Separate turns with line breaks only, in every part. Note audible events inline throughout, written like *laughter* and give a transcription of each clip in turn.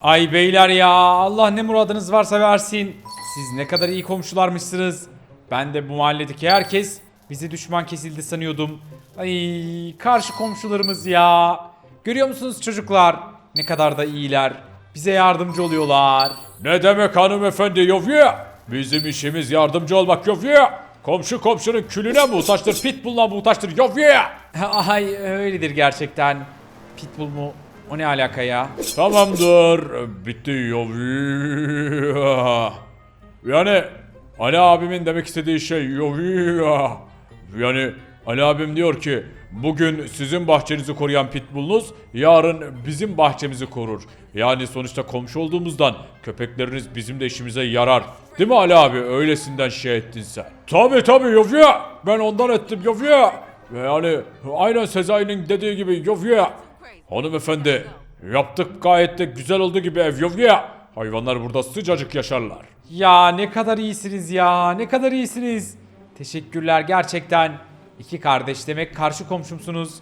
Ay beyler ya Allah ne muradınız varsa versin. Siz ne kadar iyi komşularmışsınız. Ben de bu mahalledeki herkes bizi düşman kesildi sanıyordum. Ay karşı komşularımız ya. Görüyor musunuz çocuklar? Ne kadar da iyiler. Bize yardımcı oluyorlar.
Ne demek hanımefendi Yovya? Bizim işimiz yardımcı olmak Yovya. Komşu komşunun külüne muhtaçtır, pitbull'una muhtaçtır Yovya. *laughs*
Ay öyledir gerçekten. Pitbull mu? O ne alaka ya?
Tamamdır, bitti Yovya. Yani Ali abimin demek istediği şey Yovya. Yani Ali abim diyor ki bugün sizin bahçenizi koruyan pitbullunuz yarın bizim bahçemizi korur. Yani sonuçta komşu olduğumuzdan köpekleriniz bizim de işimize yarar. Değil mi Ali abi? Öylesinden şey ettin sen. Tabi tabi Yovya. Ben ondan ettim. Ve yani aynen Sezai'nin dediği gibi Yovya. Hanımefendi yaptık gayet de güzel oldu gibi ev Yovya. Hayvanlar burada sıcacık yaşarlar.
Ya ne kadar iyisiniz ya. Ne kadar iyisiniz. Teşekkürler gerçekten. İki kardeş demek karşı komşumsunuz.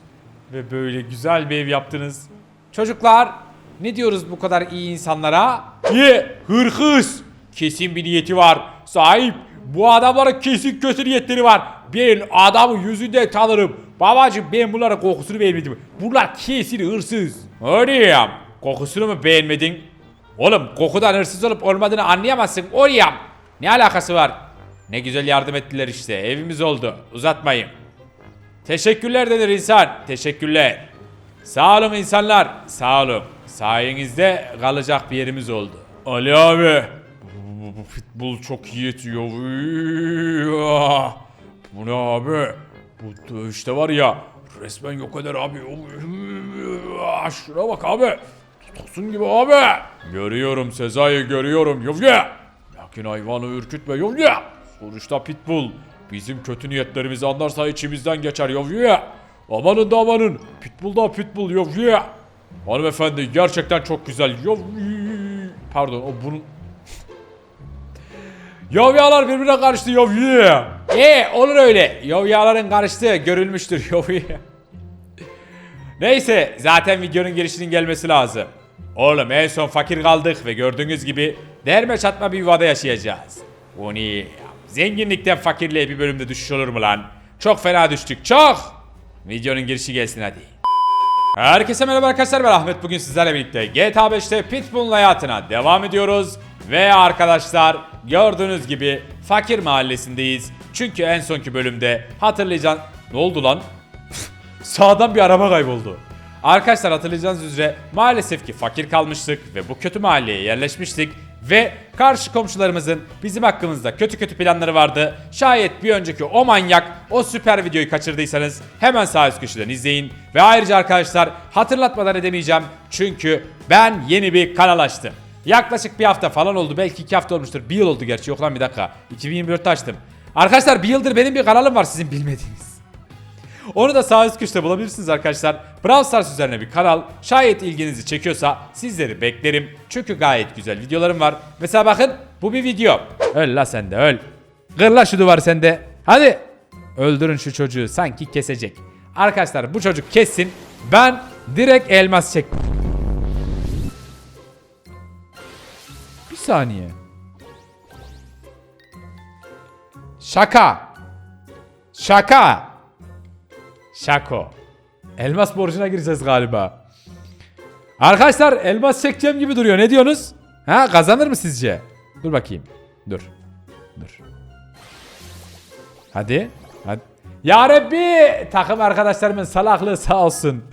Ve böyle güzel bir ev yaptınız. Çocuklar ne diyoruz bu kadar iyi insanlara?
Ye hırhız. Kesin bir niyeti var. Sahip bu adamların kesin kötü niyetleri var. Ben adamı yüzünde tanırım. Babacım ben bunların kokusunu beğenmedim. Bunlar kesin hırsız.
Oriyam. Kokusunu mu beğenmedin? Oğlum kokudan hırsız olup olmadığını anlayamazsın. Oriyam. Ne alakası var? Ne güzel yardım ettiler işte. Evimiz oldu. Uzatmayın. Teşekkürler denir insan. Teşekkürler. Sağ olun insanlar. Sağ olun. Sayenizde kalacak bir yerimiz oldu.
Ali abi. Bu, bu, bu pitbull çok iyi yetiyor. Bu ne abi? Bu dövüşte var ya resmen yok eder abi. Şuna bak abi. Tosun gibi abi. Görüyorum Sezai görüyorum. Yovya. Lakin hayvanı ürkütme Yovya. Sonuçta pitbull. Bizim kötü niyetlerimizi anlarsa içimizden geçer Yovya. Amanın da amanın. Pitbull da pitbull Yovya. Hanımefendi gerçekten çok güzel. Yov... Pardon o bunun... *laughs* Yovyalar birbirine karıştı Yovya.
E olur öyle. Yovyaların karıştığı görülmüştür Yovya. Neyse zaten videonun girişinin gelmesi lazım. Oğlum en son fakir kaldık ve gördüğünüz gibi derme çatma bir yuvada yaşayacağız. Ne? Zenginlikten fakirliğe bir bölümde düşüş olur mu lan? Çok fena düştük çok. Videonun girişi gelsin hadi. Herkese merhaba arkadaşlar ben Ahmet bugün sizlerle birlikte GTA 5'te Pitbull'un hayatına devam ediyoruz. Ve arkadaşlar gördüğünüz gibi fakir mahallesindeyiz. Çünkü en sonki bölümde hatırlayacağın... Ne oldu lan? *laughs* Sağdan bir araba kayboldu. Arkadaşlar hatırlayacağınız üzere maalesef ki fakir kalmıştık ve bu kötü mahalleye yerleşmiştik. Ve karşı komşularımızın bizim hakkımızda kötü kötü planları vardı. Şayet bir önceki o manyak o süper videoyu kaçırdıysanız hemen sağ üst köşeden izleyin. Ve ayrıca arkadaşlar hatırlatmadan edemeyeceğim. Çünkü ben yeni bir kanal açtım. Yaklaşık bir hafta falan oldu. Belki iki hafta olmuştur. Bir yıl oldu gerçi. Yok lan bir dakika. 2024'te açtım. Arkadaşlar bir yıldır benim bir kanalım var sizin bilmediğiniz. Onu da sağ üst köşede bulabilirsiniz arkadaşlar. Brawl Stars üzerine bir kanal. Şayet ilginizi çekiyorsa sizleri beklerim. Çünkü gayet güzel videolarım var. Mesela bakın bu bir video. Öl la sen de öl. Kır la şu duvarı sen de. Hadi. Öldürün şu çocuğu sanki kesecek. Arkadaşlar bu çocuk kessin. Ben direkt elmas çek. Saniye. Şaka. Şaka. Şako. Elmas borcuna gireceğiz galiba. Arkadaşlar elmas çekeceğim gibi duruyor. Ne diyorsunuz? Ha kazanır mı sizce? Dur bakayım. Dur. Dur. Hadi. Hadi. Ya Rabbi! Takım arkadaşlarımın salaklığı sağ olsun.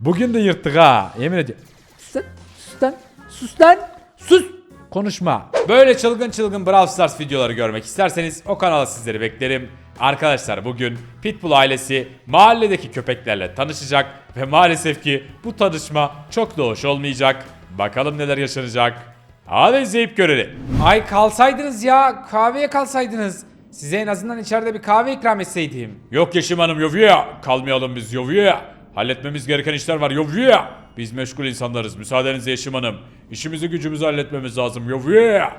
Bugün de yırttık ha. Yemin ediyorum. Sus lan. Sus lan. Sus lan. Sus. Konuşma. Böyle çılgın çılgın Brawl Stars videoları görmek isterseniz o kanala sizleri beklerim. Arkadaşlar bugün Pitbull ailesi mahalledeki köpeklerle tanışacak ve maalesef ki bu tanışma çok da hoş olmayacak. Bakalım neler yaşanacak. Hadi izleyip görelim. Ay kalsaydınız ya kahveye kalsaydınız. Size en azından içeride bir kahve ikram etseydim.
Yok Yeşim Hanım Yovya. Kalmayalım biz Yovya. Halletmemiz gereken işler var Yovya. Biz meşgul insanlarız. Müsaadenizle Yeşim Hanım. İşimizi gücümüzü halletmemiz lazım Yovya.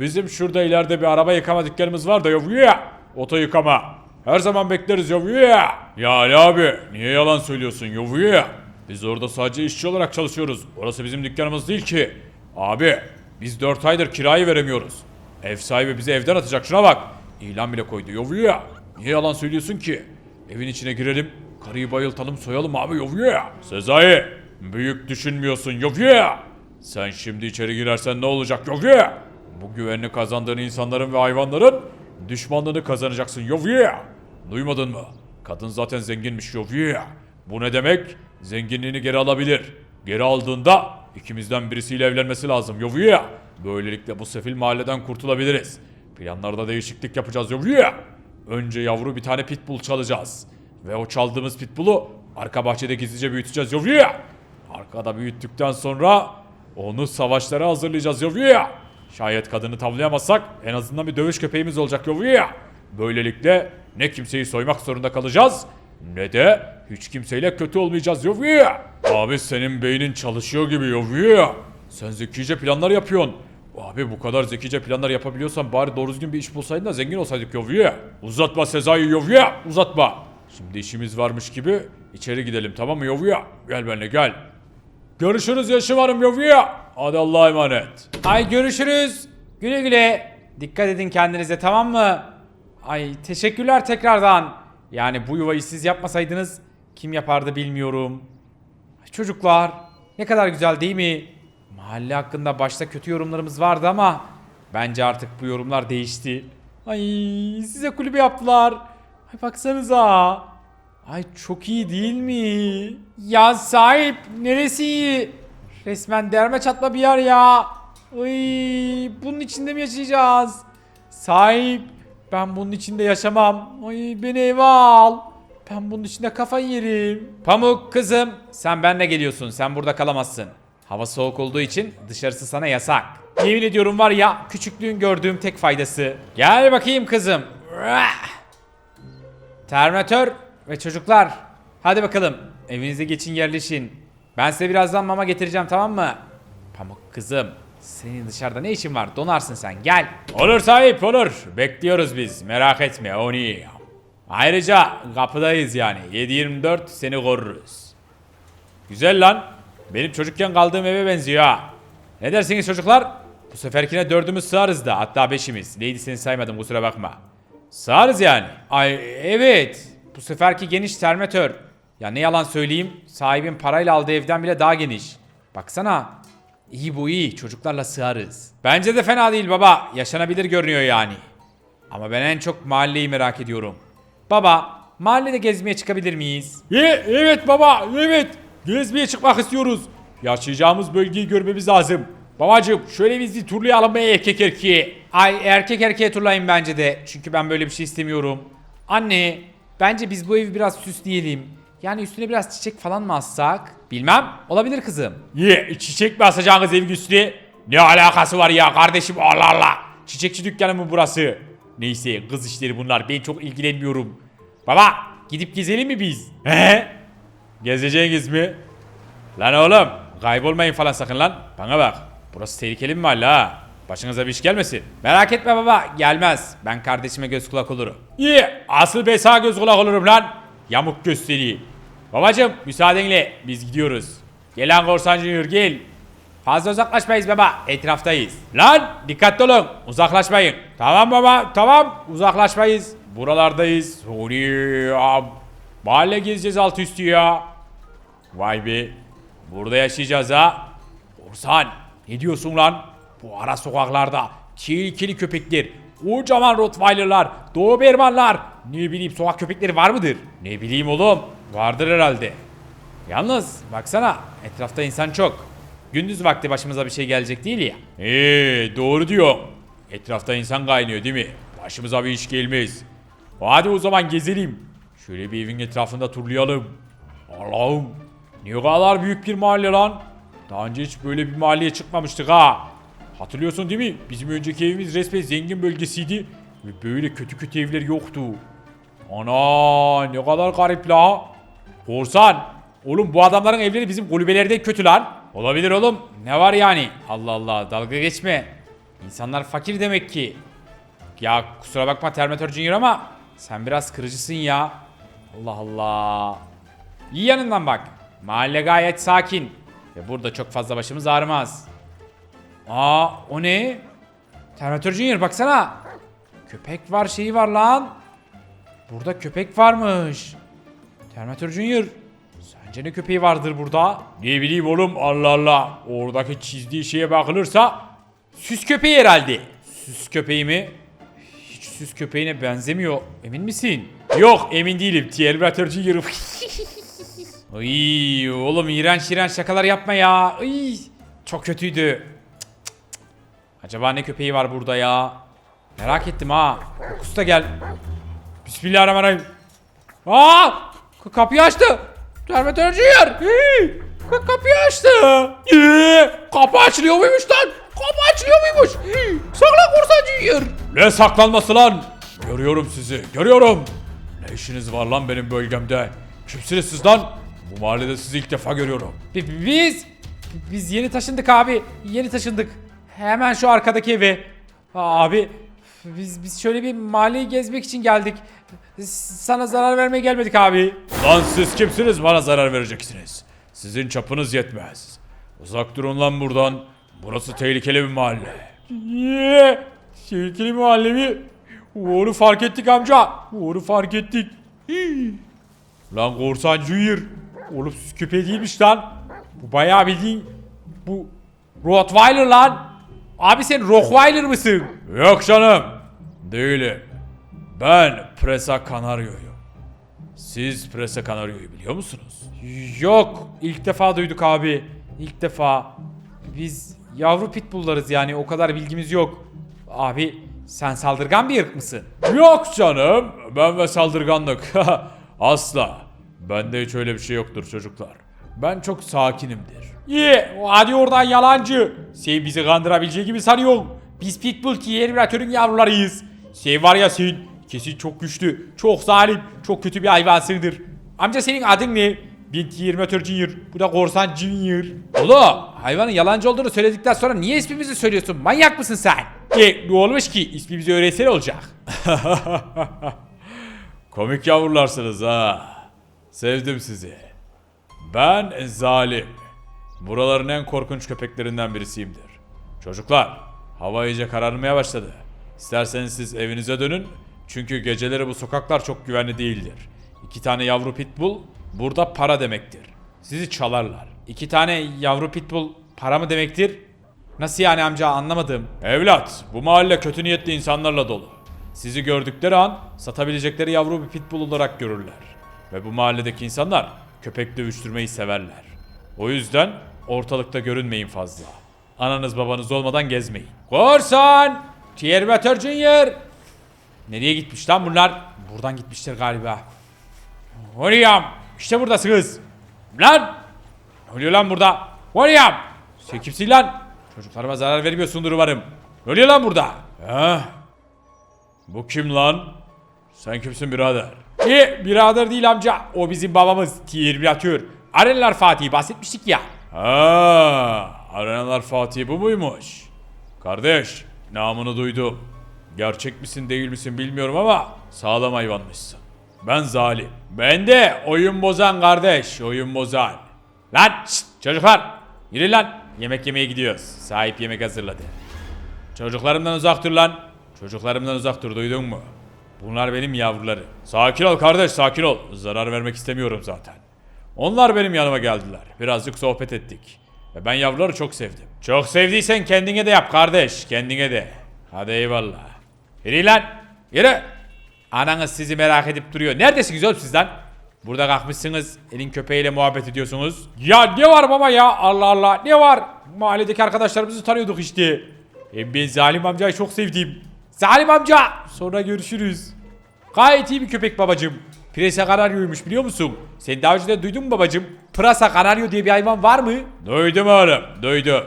Bizim şurada ileride bir araba yıkama dükkanımız var da Yovya. Oto yıkama. Her zaman bekleriz Yovya. Ya Ali abi niye yalan söylüyorsun Yovya? Biz orada sadece işçi olarak çalışıyoruz. Orası bizim dükkanımız değil ki. Abi biz 4 aydır kirayı veremiyoruz. Ev sahibi bizi evden atacak şuna bak. İlan bile koydu yovuya. Niye yalan söylüyorsun ki? Evin içine girelim. Karıyı bayıltalım soyalım abi yovuya. Sezai büyük düşünmüyorsun yovuya. Sen şimdi içeri girersen ne olacak yovuya? Bu güvenini kazandığın insanların ve hayvanların düşmanlığını kazanacaksın yovuya. Duymadın mı? Kadın zaten zenginmiş yovuya. Bu ne demek? Zenginliğini geri alabilir. Geri aldığında ikimizden birisiyle evlenmesi lazım yovuya. Böylelikle bu sefil mahalleden kurtulabiliriz. Planlarda değişiklik yapacağız yovuya. Önce yavru bir tane pitbull çalacağız. Ve o çaldığımız pitbull'u arka bahçede gizlice büyüteceğiz yovuya. Arkada büyüttükten sonra onu savaşlara hazırlayacağız yovuya. Şayet kadını tavlayamazsak en azından bir dövüş köpeğimiz olacak yovuya. Böylelikle ne kimseyi soymak zorunda kalacağız ne de hiç kimseyle kötü olmayacağız yovuya. Abi senin beynin çalışıyor gibi yovuya. Sen zekice planlar yapıyorsun. Abi bu kadar zekice planlar yapabiliyorsan bari doğru düzgün bir iş bulsaydın da zengin olsaydık yovuya. Uzatma Sezai yovuya uzatma. Şimdi işimiz varmış gibi içeri gidelim tamam mı yovuya? Gel benimle gel. Görüşürüz yaşımarım yovuya. Hadi Allah'a emanet.
Ay görüşürüz. Güle güle. Dikkat edin kendinize tamam mı? Ay teşekkürler tekrardan. Yani bu yuvayı siz yapmasaydınız kim yapardı bilmiyorum. Çocuklar ne kadar güzel değil mi? Mahalle hakkında başta kötü yorumlarımız vardı ama bence artık bu yorumlar değişti. Ay size kulübe yaptılar. Ay baksanıza. Ay çok iyi değil mi? Ya sahip neresi iyi? Resmen derme çatma bir yer ya. Ay bunun içinde mi yaşayacağız? Sahip ben bunun içinde yaşamam. Ay beni eve al. Ben bunun içinde kafayı yerim. Pamuk kızım sen benle geliyorsun. Sen burada kalamazsın. Hava soğuk olduğu için dışarısı sana yasak. Yemin ediyorum var ya küçüklüğün gördüğüm tek faydası. Gel bakayım kızım. Rah! Termatör ve çocuklar. Hadi bakalım. Evinize geçin yerleşin. Ben size birazdan mama getireceğim tamam mı? Pamuk kızım. Senin dışarıda ne işin var? Donarsın sen. Gel. Olur sahip olur. Bekliyoruz biz. Merak etme. Onu. Ayrıca kapıdayız yani. 7-24 seni koruruz. Güzel lan. Benim çocukken kaldığım eve benziyor ha. Ne dersiniz çocuklar? Bu seferkine dördümüz sığarız da hatta beşimiz. Neydi seni saymadım kusura bakma. Sığarız yani. Ay evet. Bu seferki geniş termatör. Ya ne yalan söyleyeyim. Sahibin parayla aldığı evden bile daha geniş. Baksana. İyi bu iyi. Çocuklarla sığarız. Bence de fena değil baba. Yaşanabilir görünüyor yani. Ama ben en çok mahalleyi merak ediyorum. Baba, mahallede gezmeye çıkabilir miyiz?
E, evet baba evet. Gezmeye çıkmak istiyoruz. Yaşayacağımız bölgeyi görmemiz lazım. Babacım şöyle bizi turlayalım be erkek erkeğe.
Ay erkek erkeğe turlayın bence de. Çünkü ben böyle bir şey istemiyorum. Anne, bence biz bu evi biraz süsleyelim. Yani üstüne biraz çiçek falan mı assak? Bilmem. Olabilir kızım.
Ye çiçek mi asacağınız evin üstüne? Ne alakası var ya kardeşim Allah Allah. Çiçekçi dükkanı mı burası? Neyse kız işleri bunlar ben çok ilgilenmiyorum. Baba gidip gezelim mi biz? He? Gezeceğiniz mi? Lan oğlum kaybolmayın falan sakın lan. Bana bak burası tehlikeli bir mahalle ha. Başınıza bir iş gelmesin.
Merak etme baba, gelmez. Ben kardeşime göz kulak olurum.
İyi asıl ben sana göz kulak olurum lan. Yamuk gösteri. Babacım müsaadenle biz gidiyoruz. Gel lan korsan junior gel.
Fazla uzaklaşmayız baba, etraftayız.
Lan dikkatli olun uzaklaşmayın. Tamam baba tamam uzaklaşmayız. Buralardayız. Oraya. Mahalle gezeceğiz alt üstü ya. Vay be. Burada yaşayacağız ha. Korsan ne diyorsun lan? Bu ara sokaklarda tehlikeli köpekler, kocaman rottweilerlar, dobermanlar, ne bileyim sokak köpekleri var mıdır? Ne bileyim oğlum vardır herhalde.
Yalnız baksana, etrafta insan çok. Gündüz vakti başımıza bir şey gelecek değil ya.
Eee doğru diyor. Etrafta insan kaynıyor değil mi? Başımıza bir iş gelmez. Hadi o zaman gezelim. Şöyle bir evin etrafında turlayalım. Allah'ım ne kadar büyük bir mahalle lan. Daha önce hiç böyle bir mahalleye çıkmamıştık ha. Hatırlıyorsun değil mi? Bizim önceki evimiz resmen zengin bölgesiydi. Ve böyle kötü kötü evler yoktu. Ana ne kadar garip la. Korsan. Oğlum bu adamların evleri bizim kulübelerde kötü lan.
Olabilir oğlum. Ne var yani? Allah Allah dalga geçme. İnsanlar fakir demek ki. Ya kusura bakma Terminator Junior ama sen biraz kırıcısın ya. Allah Allah. İyi yanından bak. Mahalle gayet sakin. Ve burada çok fazla başımız ağrımaz. Aa o ne? Terminator Junior baksana. Köpek var şeyi var lan. Burada köpek varmış. Terminator Junior. Sence ne köpeği vardır burada?
Ne bileyim oğlum Allah Allah. Oradaki çizdiği şeye bakılırsa
Süs köpeği herhalde. Süs köpeği mi? Hiç süs köpeğine benzemiyor. Emin misin?
yok emin değilim. Terminator Junior. *laughs*
Ay oğlum iğrenç iğrenç şakalar yapma ya. Ay, çok kötüydü. Acaba ne köpeği var burada ya? Merak ettim ha. Kokusu da gel. Bismillahirrahmanirrahim. Aa! Kapıyı açtı. Hey! K- Kapıyı açtı. Ee, Kapı açılıyor muymuş lan? Kapı açılıyor muymuş? Saklan korsan Junior.
ne saklanması lan? Görüyorum sizi. Görüyorum. Ne işiniz var lan benim bölgemde? Kimsiniz siz lan? Bu mahallede sizi ilk defa görüyorum.
Bi- Biz biz yeni taşındık abi. Yeni taşındık. Hemen şu arkadaki eve. Abi biz biz şöyle bir mahalleyi gezmek için geldik. Sana zarar vermeye gelmedik abi.
Lan siz kimsiniz bana zarar vereceksiniz? Sizin çapınız yetmez. Uzak durun lan buradan. Burası tehlikeli bir mahalle.
Ye! Tehlikeli mahalle mi? Onu fark ettik amca. Onu fark ettik. Hii. Lan korsan Junior. Oğlum süs köpeği değilmiş lan. Bu bayağı bildiğin bu Rottweiler lan. Abi sen Rottweiler mısın?
Yok canım. Değilim. Ben Presa Canario'yum. Siz Presa Canario'yu biliyor musunuz?
Yok. ilk defa duyduk abi. İlk defa. Biz yavru pitbulllarız yani o kadar bilgimiz yok. Abi sen saldırgan bir ırk mısın?
Yok canım. Ben ve saldırganlık. *laughs* Asla. Bende hiç öyle bir şey yoktur çocuklar. Ben çok sakinimdir.
İyi. Hadi oradan yalancı. Sen bizi kandırabileceği gibi sanıyorsun. Biz pitbull Terminator'ın yavrularıyız. Sen var ya sen kesin çok güçlü, çok zalim, çok kötü bir hayvansındır. Amca senin adın ne? Ben Terminator Junior. Bu da Korsan Junior. Oğlum hayvanın yalancı olduğunu söyledikten sonra niye ismimizi söylüyorsun? Manyak mısın sen? E ne olmuş ki? İsmimizi öğretsene olacak. *laughs*
Komik yavrularsınız ha. Sevdim sizi. Ben zalim. Buraların en korkunç köpeklerinden birisiyimdir. Çocuklar, hava iyice kararmaya başladı. İsterseniz siz evinize dönün. Çünkü geceleri bu sokaklar çok güvenli değildir. İki tane yavru pitbull burada para demektir. Sizi çalarlar.
İki tane yavru pitbull para mı demektir? Nasıl yani amca anlamadım.
Evlat, bu mahalle kötü niyetli insanlarla dolu. Sizi gördükleri an satabilecekleri yavru bir pitbull olarak görürler. Ve bu mahalledeki insanlar köpek dövüştürmeyi severler. O yüzden ortalıkta görünmeyin fazla. Ananız babanız olmadan gezmeyin.
Korsan! Terminator Junior! Nereye gitmiş lan bunlar? Buradan gitmişler galiba. William! İşte buradasınız. Lan! Ne oluyor lan burada? William! Sen kimsin lan? Çocuklarıma zarar vermiyorsundur umarım. Ne oluyor lan burada?
Heh. Bu kim lan? Sen kimsin birader?
E, birader değil amca. O bizim babamız. Terminator. Arenler Fatih bahsetmiştik ya.
Ha, Arenalar Fatih bu muymuş? Kardeş, namını duydum. Gerçek misin değil misin bilmiyorum ama sağlam hayvanmışsın. Ben zalim.
Ben de oyun bozan kardeş. Oyun bozan. Lan şşt, çocuklar. Yürü lan. Yemek yemeye gidiyoruz. Sahip yemek hazırladı. Çocuklarımdan uzak dur lan. Çocuklarımdan uzak dur duydun mu? Bunlar benim yavrularım.
Sakin ol kardeş, sakin ol. Zarar vermek istemiyorum zaten. Onlar benim yanıma geldiler. Birazcık sohbet ettik. Ve ben yavruları çok sevdim.
Çok sevdiysen kendine de yap kardeş. Kendine de. Hadi eyvallah. Yürü lan. Yürü. Ananız sizi merak edip duruyor. Neredesiniz oğlum siz lan? Burada kalkmışsınız. Elin köpeğiyle muhabbet ediyorsunuz. Ya ne var baba ya? Allah Allah. Ne var? Mahalledeki arkadaşlarımızı tanıyorduk işte. E ben Zalim amcayı çok sevdim. Zalim amca. Sonra görüşürüz. Gayet iyi bir köpek babacım. Presa Canario'ymuş biliyor musun? Sen daha önceden duydun mu babacım? Prasa Canario diye bir hayvan var mı?
Duydum oğlum, duydum.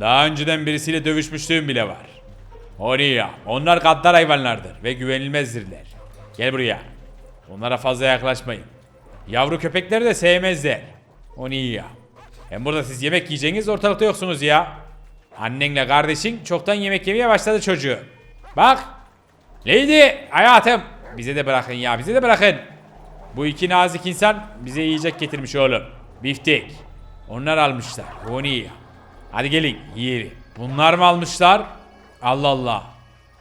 Daha önceden birisiyle dövüşmüşlüğüm bile var.
Oraya. Onlar gaddar hayvanlardır ve güvenilmezdirler. Gel buraya. Onlara fazla yaklaşmayın. Yavru köpekleri de sevmezler. İyi ya. Hem burada siz yemek yiyeceğiniz ortalıkta yoksunuz ya. Annenle kardeşin çoktan yemek yemeye başladı çocuğu. Bak. Lady hayatım. Bize de bırakın ya bize de bırakın. Bu iki nazik insan bize yiyecek getirmiş oğlum. Biftek. Onlar almışlar. Onu iyi. Hadi gelin yiyelim. Bunlar mı almışlar? Allah Allah.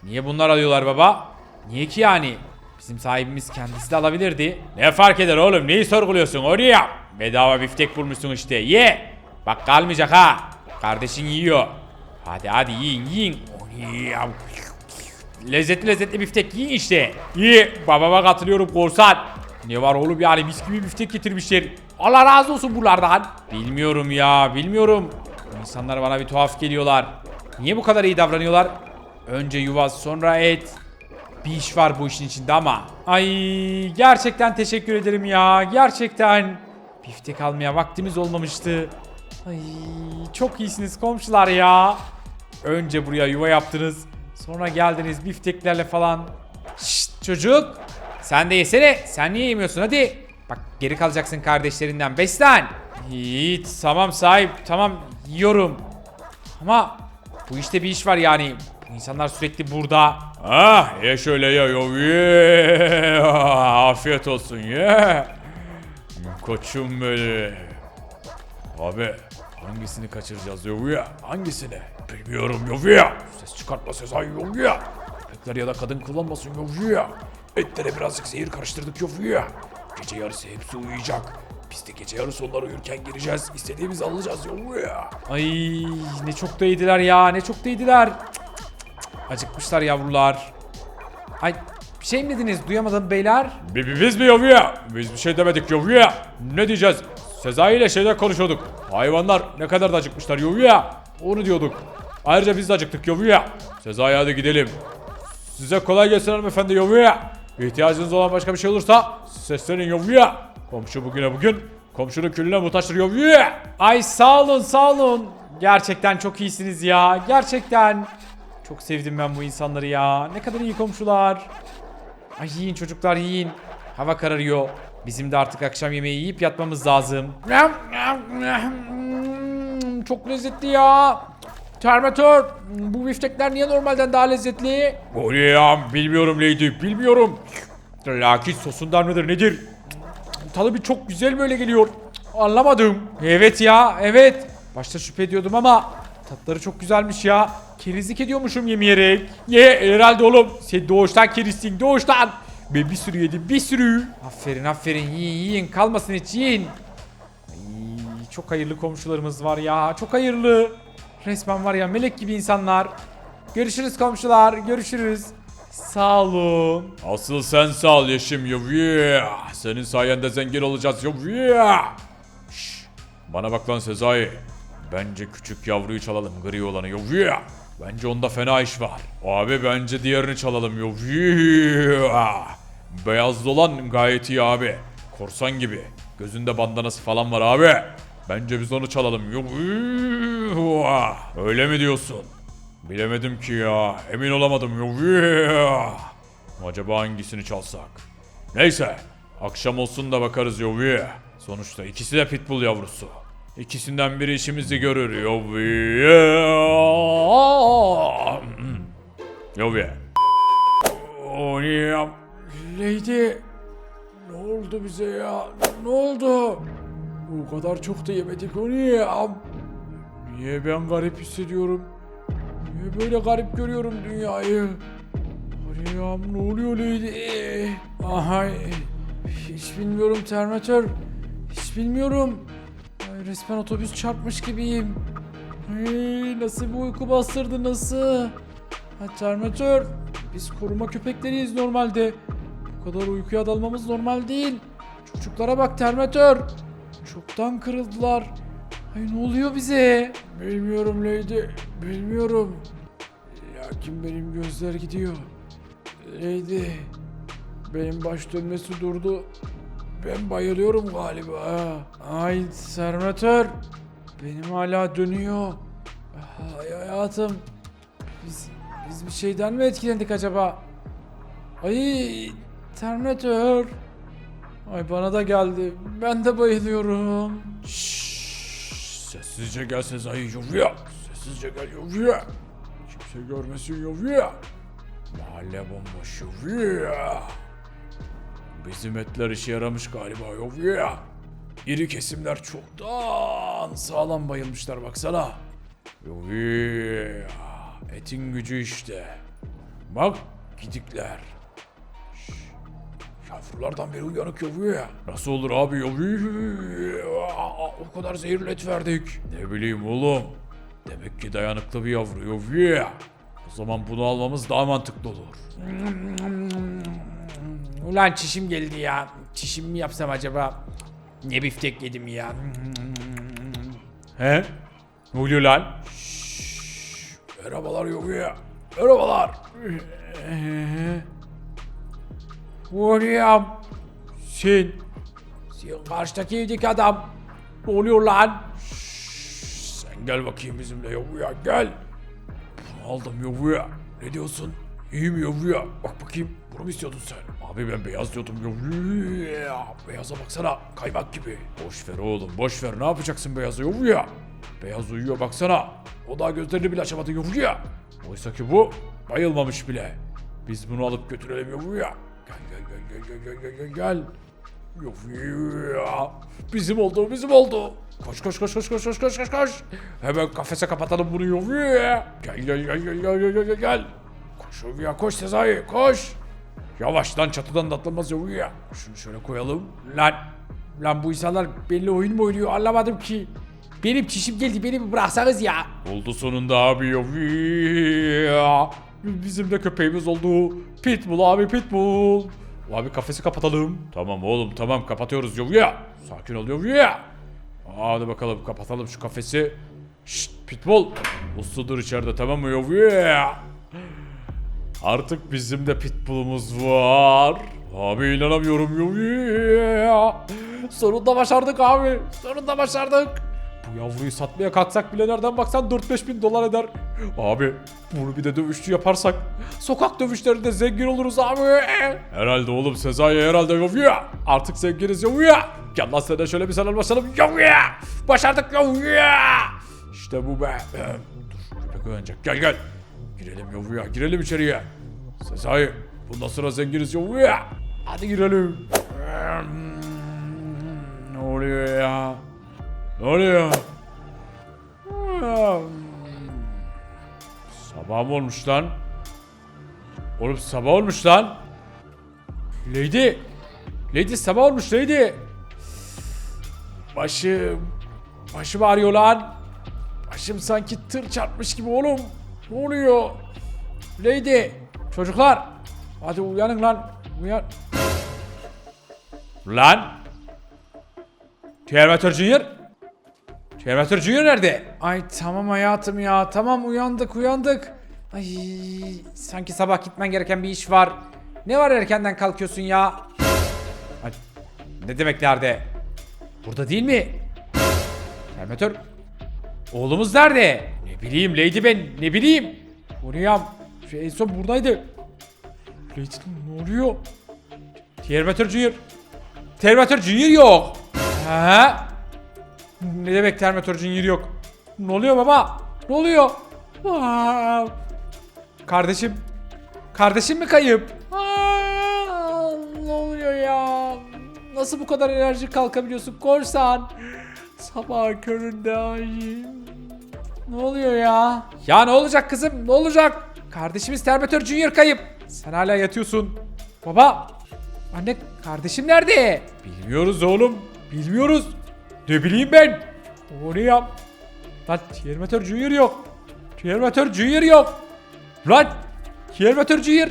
Niye bunlar alıyorlar baba? Niye ki yani? Bizim sahibimiz kendisi de alabilirdi. Ne fark eder oğlum? Neyi sorguluyorsun oraya? Bedava biftek bulmuşsun işte. Ye. Bak kalmayacak ha. Kardeşin yiyor. Hadi hadi yiyin yiyin. Oraya. Lezzetli lezzetli biftek yiyin işte. Ye. Babama katılıyorum korsan. Ne var oğlum yani mis gibi biftek getirmişler. Allah razı olsun bunlardan. Bilmiyorum ya bilmiyorum. İnsanlar bana bir tuhaf geliyorlar. Niye bu kadar iyi davranıyorlar? Önce yuvaz sonra et. Bir iş var bu işin içinde ama. Ay gerçekten teşekkür ederim ya. Gerçekten. Biftek almaya vaktimiz olmamıştı. Ay çok iyisiniz komşular ya. Önce buraya yuva yaptınız. Sonra geldiniz bifteklerle falan. Şşt çocuk. Sen de yesene. Sen niye yemiyorsun hadi. Bak geri kalacaksın kardeşlerinden. Beslen. Yiğit tamam sahip. Tamam yiyorum. Ama bu işte bir iş var yani. Bu insanlar sürekli burada.
Ah ye şöyle ye ye. *laughs* Afiyet olsun ye. Koçum böyle. Abi hangisini kaçıracağız yo ya? Hangisini? Bilmiyorum yo ya. Ses çıkartma Sezai yo ya. Köpekler ya da kadın kullanmasın yo ya. Etlere birazcık zehir karıştırdık ya. Gece yarısı hepsi uyuyacak. Biz de gece yarısı onlar uyurken gireceğiz. İstediğimizi alacağız yo ya.
Ay ne çok da yediler ya ne çok da yediler. Cık, cık, cık, cık. Acıkmışlar yavrular. Ay bir şey mi dediniz duyamadım beyler.
Bi- bi- Biz mi yo ya? Biz bir şey demedik yo ya. Ne diyeceğiz? Sezai ile şeyde konuşuyorduk. Hayvanlar ne kadar da acıkmışlar yo ya. Onu diyorduk. Ayrıca biz de acıktık yo ya. Sezai hadi gidelim. Size kolay gelsin hanımefendi yo ya. İhtiyacınız olan başka bir şey olursa seslenin yo ya. Komşu bugüne bugün. Komşunun külüne muhtaçtır yo ya.
Ay sağ olun sağ olun. Gerçekten çok iyisiniz ya. Gerçekten. Çok sevdim ben bu insanları ya. Ne kadar iyi komşular. Ay yiyin çocuklar yiyin. Hava kararıyor. Bizim de artık akşam yemeği yiyip yatmamız lazım. Çok lezzetli ya. Termatör, bu biftekler niye normalden daha lezzetli?
O ne ya? Bilmiyorum neydi bilmiyorum.
Lakin sosundan mıdır nedir? Tadı bir çok güzel böyle geliyor. Anlamadım. Evet ya evet. Başta şüphe ediyordum ama tatları çok güzelmiş ya. Kerizlik ediyormuşum yemeyerek. Ye herhalde oğlum. Sen doğuştan kerizsin doğuştan. Ben bir sürü yedim bir sürü. Aferin aferin yiyin yiyin kalmasın hiç yiyin. Ay, çok hayırlı komşularımız var ya çok hayırlı. Resmen var ya melek gibi insanlar. Görüşürüz komşular görüşürüz. Sağ olun.
Asıl sen sağ ol Yeşim ya. Senin sayende zengin olacağız yo ya. Şş, Bana bak lan Sezai. Bence küçük yavruyu çalalım gri olanı ya. Bence onda fena iş var. Abi bence diğerini çalalım yo ya. Beyazlı olan gayet iyi abi. Korsan gibi. Gözünde bandanası falan var abi. Bence biz onu çalalım yo ya. Öyle mi diyorsun? Bilemedim ki ya. Emin olamadım. Acaba hangisini çalsak? Neyse. Akşam olsun da bakarız yo. Sonuçta ikisi de pitbull yavrusu. İkisinden biri işimizi görür. Yo. Yo. O ne ya? Lady. Ne oldu bize ya? Ne oldu? O kadar çok da yemedik o ne ya? Niye ben garip hissediyorum? Niye böyle garip görüyorum dünyayı? Arayam ne oluyor Lady? Aha hiç bilmiyorum Termatör. Hiç bilmiyorum. Ay, resmen otobüs çarpmış gibiyim. Ay, nasıl bir uyku bastırdı nasıl? Ha, Termatör biz koruma köpekleriyiz normalde. Bu kadar uykuya dalmamız normal değil. Çocuklara bak Termatör. Çoktan kırıldılar. Ay ne oluyor bize? Bilmiyorum Lady. Bilmiyorum. Lakin benim gözler gidiyor. Lady. Benim baş dönmesi durdu. Ben bayılıyorum galiba. Ay Sermatör. Benim hala dönüyor. Ay hayatım. Biz, biz bir şeyden mi etkilendik acaba? Ay Termatör. Ay bana da geldi. Ben de bayılıyorum. Şşş, sessizce gel Sezai Yovya. Sessizce gel Yovya. Kimse görmesin Yovya. Mahalle bomboş Yovya. Bizim etler işe yaramış galiba Yovya. İri kesimler çoktan sağlam bayılmışlar baksana. Yovi. Etin gücü işte. Bak gidikler. Şş, Yavrulardan beri uyanık yovi. Nasıl olur abi? Aa, O kadar zehirli et verdik. Ne bileyim oğlum. Demek ki dayanıklı bir yavru yovi. O zaman bunu almamız daha mantıklı olur.
Ulan çişim geldi ya. Çişim mi yapsam acaba? Ne biftek yedim ya.
He? Ne oluyor lan? Merhabalar yovi. Merhabalar.
William. Sen. Sen karşıdaki evdeki adam. Ne oluyor lan?
Sen gel bakayım bizimle yavruya gel. Aldım yavruya. Ne diyorsun? İyi mi yavruya? Bak bakayım bunu mu istiyordun sen? Abi ben beyaz diyordum yavruya. Beyaza baksana kaymak gibi. Boş ver oğlum boş ver ne yapacaksın beyazı yavruya? Beyaz uyuyor baksana. O daha gözlerini bile açamadı yavruya. Oysa ki bu bayılmamış bile. Biz bunu alıp götürelim yavruya. Gel gel gel gel gel gel gel gel. Yavruya. Bizim oldu bizim oldu. Koş koş koş koş koş koş koş koş koş. Hemen kafese kapatalım bunu yavruya. Gel gel gel gel gel gel gel gel gel. Koş yavruya koş Sezai koş. Yavaştan çatıdan da atlamaz yavruya. Şunu şöyle koyalım.
Lan. Lan bu insanlar belli oyun mu oynuyor anlamadım ki. Benim çişim geldi beni bıraksanız ya.
Oldu sonunda abi yavruya. Bizim de köpeğimiz oldu. Pitbull abi pitbull. Abi kafesi kapatalım. Tamam oğlum tamam kapatıyoruz yavruya. Sakin ol yavruya. Hadi bakalım kapatalım şu kafesi. Şşt pitbull. Uslu dur içeride tamam mı yavruya? Artık bizim de pitbullumuz var. Abi inanamıyorum yavruya. Sonunda başardık abi. Sonunda başardık. Bu yavruyu satmaya kalksak bile nereden baksan 4-5 bin dolar eder. Abi bunu bir de dövüşçü yaparsak sokak dövüşlerinde zengin oluruz abi. Herhalde oğlum Sezai herhalde yavruya. Artık zenginiz yavruya. Gel lan de şöyle bir sarıl başlayalım yavruya. Başardık yavruya. İşte bu be. *clears throat* Dur köpek uyanacak gel gel. Girelim yavruya girelim içeriye. Sezai bundan sonra zenginiz yavruya. Hadi girelim. *clears throat* Ne oluyor ya? Ne oluyor? Sabah mı olmuş lan? Oğlum sabah olmuş lan. Lady. Lady sabah olmuş Lady. Başım. Başım ağrıyor lan. Başım sanki tır çarpmış gibi oğlum. Ne oluyor? Lady. Çocuklar. Hadi uyanın lan. Uyan. Lan. Terminator Junior. Terminator Junior nerede?
Ay tamam hayatım ya tamam uyandık uyandık. Ay sanki sabah gitmen gereken bir iş var. Ne var erkenden kalkıyorsun ya? Ay, ne demek nerede? Burada değil mi? Terminator. Oğlumuz nerede? Ne bileyim Lady ben ne bileyim. William şu en son buradaydı. Lady ne oluyor? Terminator Junior. Terminator Junior yok. Ha? Ne demek Terminator Junior yok? Ne oluyor baba? Ne oluyor? Aa, kardeşim. Kardeşim mi kayıp? Aa, ne oluyor ya? Nasıl bu kadar enerji kalkabiliyorsun korsan? Sabah köründe ay. Ne oluyor ya? Ya ne olacak kızım? Ne olacak? Kardeşimiz Terminator Junior kayıp. Sen hala yatıyorsun. Baba. Anne kardeşim nerede? Bilmiyoruz oğlum. Bilmiyoruz. Ne bileyim ben. O ne yap? Lan Terminator Junior yok. Terminator Junior yok. Lan Terminator Junior.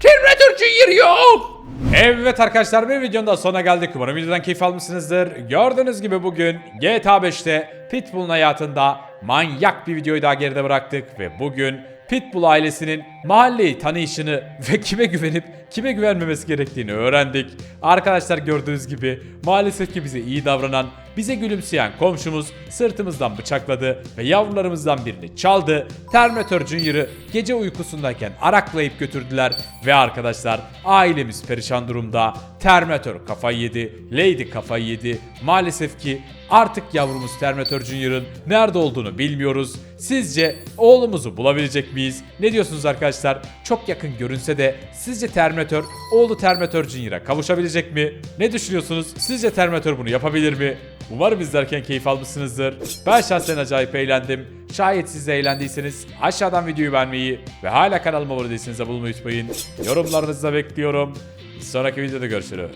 Terminator Junior yok. Evet arkadaşlar bir videonun da sonuna geldik. Umarım videodan keyif almışsınızdır. Gördüğünüz gibi bugün GTA 5'te Pitbull'un hayatında manyak bir videoyu daha geride bıraktık. Ve bugün Pitbull ailesinin mahalleyi tanıyışını ve kime güvenip kime güvenmemesi gerektiğini öğrendik. Arkadaşlar gördüğünüz gibi maalesef ki bize iyi davranan, bize gülümseyen komşumuz sırtımızdan bıçakladı ve yavrularımızdan birini çaldı. Terminator Junior'ı gece uykusundayken araklayıp götürdüler ve arkadaşlar ailemiz perişan durumda. Terminator kafayı yedi, Lady kafayı yedi. Maalesef ki Artık yavrumuz Terminator Junior'ın nerede olduğunu bilmiyoruz. Sizce oğlumuzu bulabilecek miyiz? Ne diyorsunuz arkadaşlar? Çok yakın görünse de sizce Terminator oğlu Terminator Junior'a kavuşabilecek mi? Ne düşünüyorsunuz? Sizce Terminator bunu yapabilir mi? Umarım izlerken keyif almışsınızdır. Ben şahsen acayip eğlendim. Şayet siz de eğlendiyseniz aşağıdan videoyu beğenmeyi ve hala kanalıma abone değilseniz abone olmayı unutmayın. Yorumlarınızı da bekliyorum. Bir sonraki videoda görüşürüz.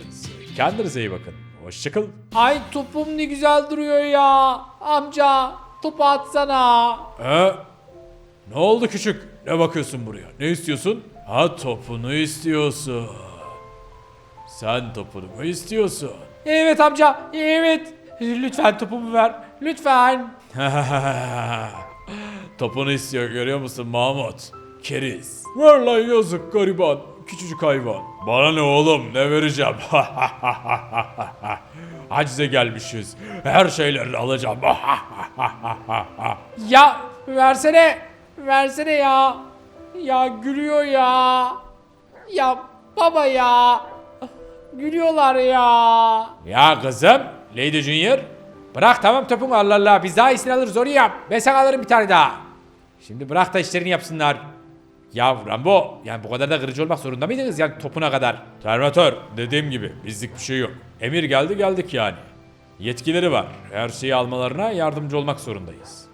Kendinize iyi bakın. Hoşçakalın.
Ay topum ne güzel duruyor ya. Amca topu atsana.
He? Ne oldu küçük? Ne bakıyorsun buraya? Ne istiyorsun? Ha topunu istiyorsun. Sen topunu mu istiyorsun?
Evet amca evet. Lütfen topumu ver. Lütfen. *laughs*
Topunu istiyor görüyor musun Mahmut? Keriz. Ver lan yazık gariban. Küçücük hayvan. Bana ne oğlum ne vereceğim? *laughs* Hacize gelmişiz. Her şeyleri alacağım.
Ya versene. Versene ya. Ya gülüyor ya. Ya baba ya. Gülüyorlar ya.
Ya kızım, Lady Junior. Bırak tamam topunu Allah Allah. Biz daha iyisini alırız onu yap. Ben sana alırım bir tane daha. Şimdi bırak da işlerini yapsınlar. Ya Rambo, yani bu kadar da kırıcı olmak zorunda mıydınız yani topuna kadar?
Terminator dediğim gibi bizlik bir şey yok. Emir geldi geldik yani. Yetkileri var. Her şeyi almalarına yardımcı olmak zorundayız.